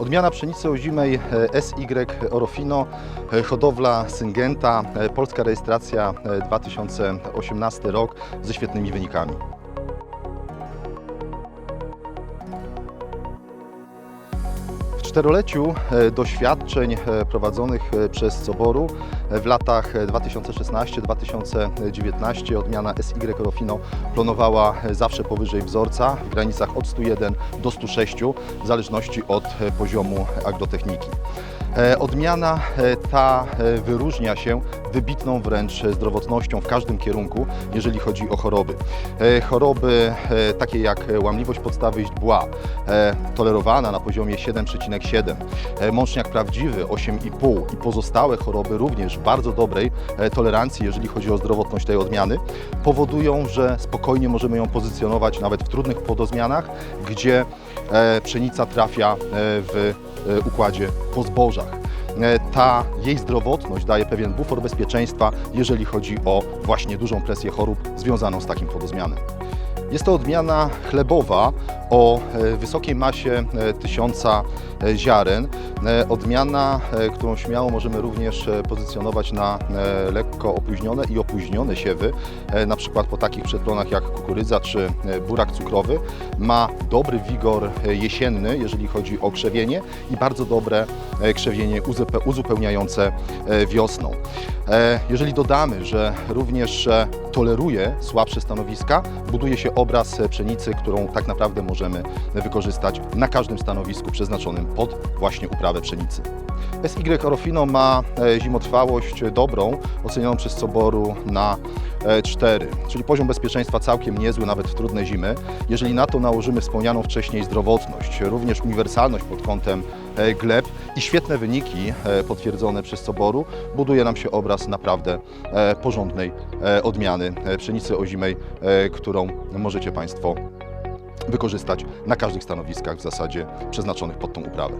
Odmiana pszenicy ozimej e, SY Orofino, e, hodowla Syngenta, e, polska rejestracja e, 2018 rok ze świetnymi wynikami. Czteroleciu e, doświadczeń e, prowadzonych e, przez Soboru w latach e, 2016-2019 odmiana SY Orofino plonowała zawsze powyżej wzorca w granicach od 101 do 106 w zależności od poziomu agrotechniki. E, Odmiana e, ta e, wyróżnia się wybitną wręcz zdrowotnością w każdym kierunku, jeżeli chodzi o choroby. Choroby takie jak łamliwość podstawy źdźbła, tolerowana na poziomie 7,7, e, mączniak prawdziwy 8,5 i pozostałe choroby również w bardzo dobrej tolerancji, jeżeli chodzi o zdrowotność tej odmiany, powodują, że spokojnie możemy ją pozycjonować nawet w trudnych podozmianach, gdzie pszenica trafia w układzie po zbożach. E, Ta jej zdrowotność daje pewien bufor bezpieczeństwa, jeżeli chodzi o właśnie dużą presję chorób związaną z takim podozmianem. Jest to odmiana chlebowa o e, wysokiej masie e, tysiąca e, ziaren. Odmiana, którą śmiało możemy również pozycjonować na lekko opóźnione i opóźnione siewy, na przykład po takich przeplonach jak kukurydza czy burak cukrowy. Ma dobry wigor jesienny, jeżeli chodzi o krzewienie i bardzo dobre krzewienie uzupe- uzupełniające wiosną. Jeżeli dodamy, że również toleruje słabsze stanowiska, buduje się obraz pszenicy, którą tak naprawdę możemy wykorzystać na każdym stanowisku przeznaczonym pod właśnie uprawę pszenicy. SY Orofino ma e, zimotrwałość dobrą, ocenioną przez Soboru na e, 4, czyli poziom bezpieczeństwa całkiem niezły nawet w trudne zimy. Jeżeli na to nałożymy wspomnianą wcześniej zdrowotność, również uniwersalność pod kątem e, gleb i świetne wyniki e, potwierdzone przez Soboru, buduje nam się obraz naprawdę e, porządnej e, odmiany e, pszenicy ozimej, e, którą możecie Państwo wykorzystać na każdych stanowiskach w zasadzie przeznaczonych pod tą uprawę.